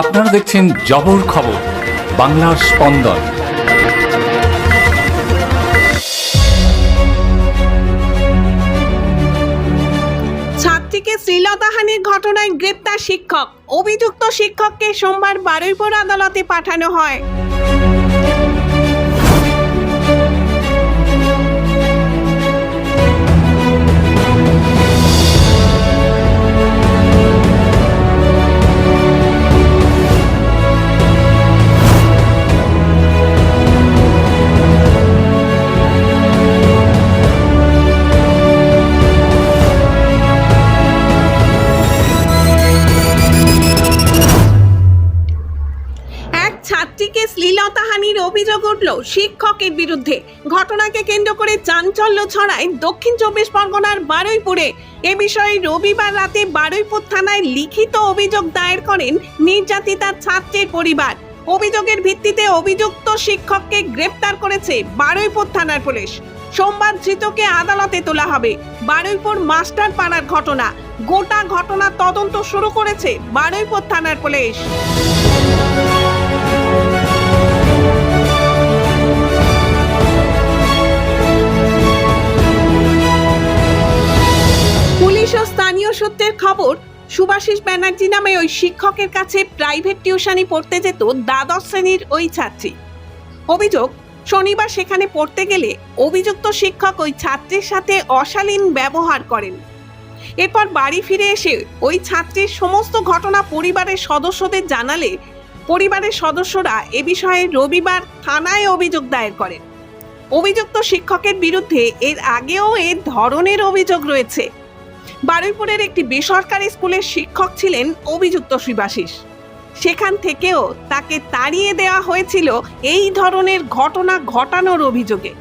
আপনারা দেখছেন জবর খবর, বাংলার স্পন্দন। ছাত্রীকে শ্লীলতাহানির ঘটনায় গ্রেপ্তার শিক্ষক। অভিযুক্ত শিক্ষককে সোমবার বারুইপুর আদালতে পাঠানো হয়। শিক্ষকের বিরুদ্ধে। ঘটনাকে কেন্দ্র করে চাঞ্চল্য ছড়ায় দক্ষিণ চব্বিশ পরগনার বারুইপুরে। এ বিষয়ে রবিবার রাতে বারুইপুর থানায় লিখিত অভিযোগ দায়ের করেন নির্যাতিতার ছাত্রীর পরিবার। অভিযোগের ভিত্তিতে অভিযুক্ত শিক্ষককে গ্রেপ্তার করেছে বারুইপুর থানার পুলিশ। সোমবার ধৃতকে আদালতে তোলা হবে। বারুইপুর মাস্টার পাড়ার ঘটনা। গোটা ঘটনা তদন্ত শুরু করেছে বারুইপুর থানার পুলিশ। সুভাষিস ব্যানার্জি নামে ওই শিক্ষকের কাছে প্রাইভেট টিউশনি পড়তে যেত দ্বাদশ শ্রেণির ওই ছাত্রী। অভিযোগ, শনিবার সেখানে পড়তে গেলে অভিযুক্ত শিক্ষক ওই ছাত্রীর সাথে অশালীন ব্যবহার করেন। এরপর বাড়ি ফিরে এসে ওই ছাত্রীর সমস্ত ঘটনা পরিবারের সদস্যদের জানালে পরিবারের সদস্যরা এ বিষয়ে রবিবার থানায় অভিযোগ দায়ের করেন। অভিযুক্ত শিক্ষকের বিরুদ্ধে এর আগেও এ ধরনের অভিযোগ রয়েছে। বারুইপুরের একটি বেসরকারি স্কুলের শিক্ষক ছিলেন অভিযুক্ত শিবাশিস সেখান থেকেও তাকে তাড়িয়ে দেওয়া হয়েছিল এই ধরনের ঘটনা ঘটানোর অভিযোগে।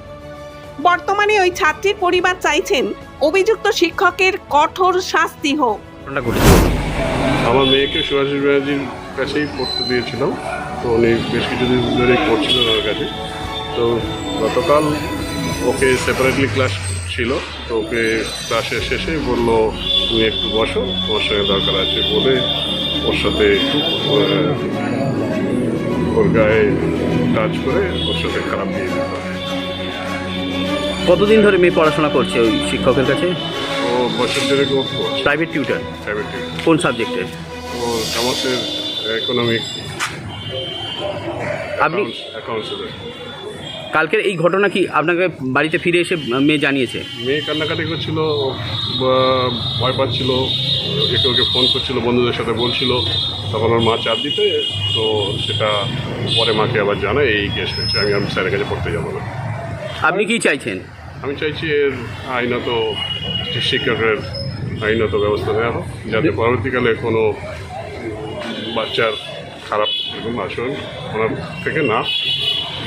বর্তমানে ওই ছাত্রীর পরিবার চাইছেন অভিযুক্ত শিক্ষকের কঠোর শাস্তি হোক। আমার মেয়েকে সুভাষিস ব্যানার্জির কাছেই পড়তে দিয়েছিলাম। তো উনি বেশ কিছুদিন ধরেই পড়ছিলেন ওর কাছে। তো গতকাল ওকে সেপারেটলি ক্লাস ছিল তো ওকে ক্লাসের শেষে বলল তুমি একটু বসো তোমার সঙ্গে দরকার আছে বলে ওর সাথে আহ, ওর গায়ে টাচ করে ওর সাথে খারাপ দিয়ে দিল। কতদিন ধরে মেয়ে পড়াশোনা করছে ওই শিক্ষকের কাছে? ও বছর ধরে প্রাইভেট টিউটার প্রাইভেট টিউটার কোন সাবজেক্টে ও কমার্সের ইকোনমিক আপনি অ্যাকাউন্টসের কালকের এই ঘটনা কি আপনাকে বাড়িতে ফিরে এসে মেয়ে জানিয়েছে? মেয়ে কান্নাকাটি করছিল ভয় পাচ্ছিল একে ওকে ফোন করছিল বন্ধুদের সাথে বলছিল। তখন ওর মা চাপ দিতে তো সেটা পরে মাকে আবার জানায় এই কেস হয়েছে আমি আমি স্যারের কাছে পড়তে যাব না। আপনি কি চাইছেন? আমি চাইছি এর আইনত শিক্ষকের আইনত ব্যবস্থা নেওয়া হোক যাতে পরবর্তীকালে কোনো বাচ্চার খারাপ এরকম আচরণ ওনার থেকে না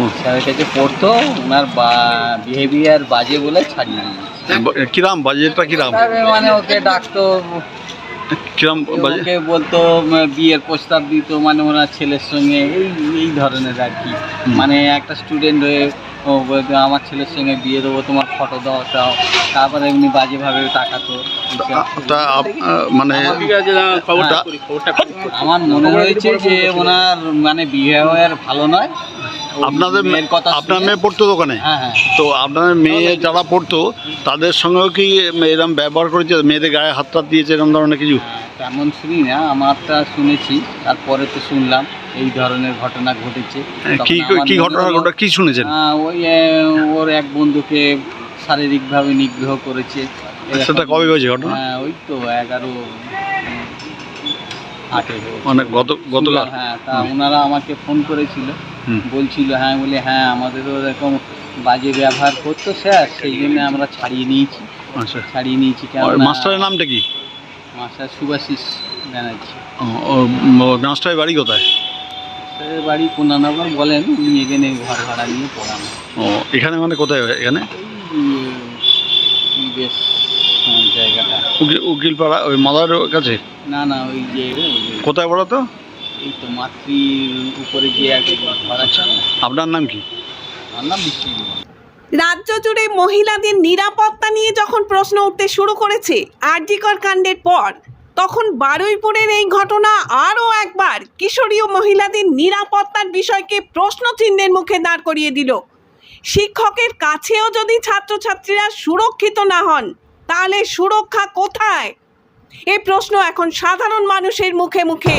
ওই স্যারের কাছে পড়তো ওনার বিহেভিয়ার বাজে বলে ছাড়িয়ে। কিরাম? বাজেটটা কিরাম? মানে ওকে ডাকতো কিরাম বাজে? ওকে বলতো বিয়ের প্রস্তাব দিত মানে ওনার ছেলের সঙ্গে এই এই ধরনের আর কি। মানে একটা স্টুডেন্ট হয়ে ও বলতো আমার ছেলের সঙ্গে বিয়ে দেবো তোমার ফটো দাও দাও। তারপরে এমনি বাজেভাবে টাকাতো মানে আমার মনে হয়েছে যে ওনার মানে বিহেভিয়ার ভালো নয় আপনাদের মেয়ের কথা আপনার মেয়ে পড়তো দোকানে? হ্যাঁ হ্যাঁ। তো আপনার মেয়ে যারা পড়তো তাদের সঙ্গেও কি এরকম ব্যবহার করেছে? মেয়েদের গায়ে হাত টাত দিয়েছে এরকম ধরনের কিছু? তেমন শুনি না আমারটা শুনেছি তারপরে তো শুনলাম এই ধরনের ঘটনা ঘটেছে। তখন কি কি ঘটনা ঘটনা কি শুনেছেন? ওই ওর এক বন্ধুকে শারীরিকভাবে নিগ্রহ করেছে। সেটা কবে হয়েছে ঘটনা? হ্যাঁ ওই তো এগারো মানে গত গতকাল। হ্যাঁ তা ওনারা আমাকে ফোন করেছিল। বলছিল হ্যাঁ বলে হ্যাঁ আমাদেরও এরকম বাজে ব্যবহার করতো স্যার সেই জন্য আমরা ছাড়িয়ে নিয়েছি। আচ্ছা। ছাড়িয়ে নিয়েছি কেন মাস্টারের নামটা কি? মাস্টার সুভাষিস ব্যানার্জি। মাস্টারের বাড়ি কোথায়? স্যারের বাড়ি কোনানগর বলেন উনি এখানে ঘর ভাড়া নিয়ে পড়ান। ও এখানে মানে কোথায় এখানে এই, কি বেশ হ্যাঁ, জায়গাটা উকিল উকিলপাড়া ওই মাদার কাছে? না না ওই যে কোথায় পড়া তো? এই তো মাতৃর উপরে যে আপনার নাম কি? আমার নাম বিশ্বজিৎ রাজ্য জুড়ে মহিলাদের নিরাপত্তা নিয়ে যখন প্রশ্ন উঠতে শুরু করেছে আরজিকর কাণ্ডের পর তখন বারুইপুরের এই ঘটনা আরও একবার কিশোরীয় মহিলাদের নিরাপত্তার বিষয়কে প্রশ্ন চিহ্নের মুখে দাঁড় করিয়ে দিল। শিক্ষকের কাছেও যদি ছাত্রছাত্রীরা সুরক্ষিত না হন তাহলে সুরক্ষা কোথায়? এই প্রশ্ন এখন সাধারণ মানুষের মুখে মুখে।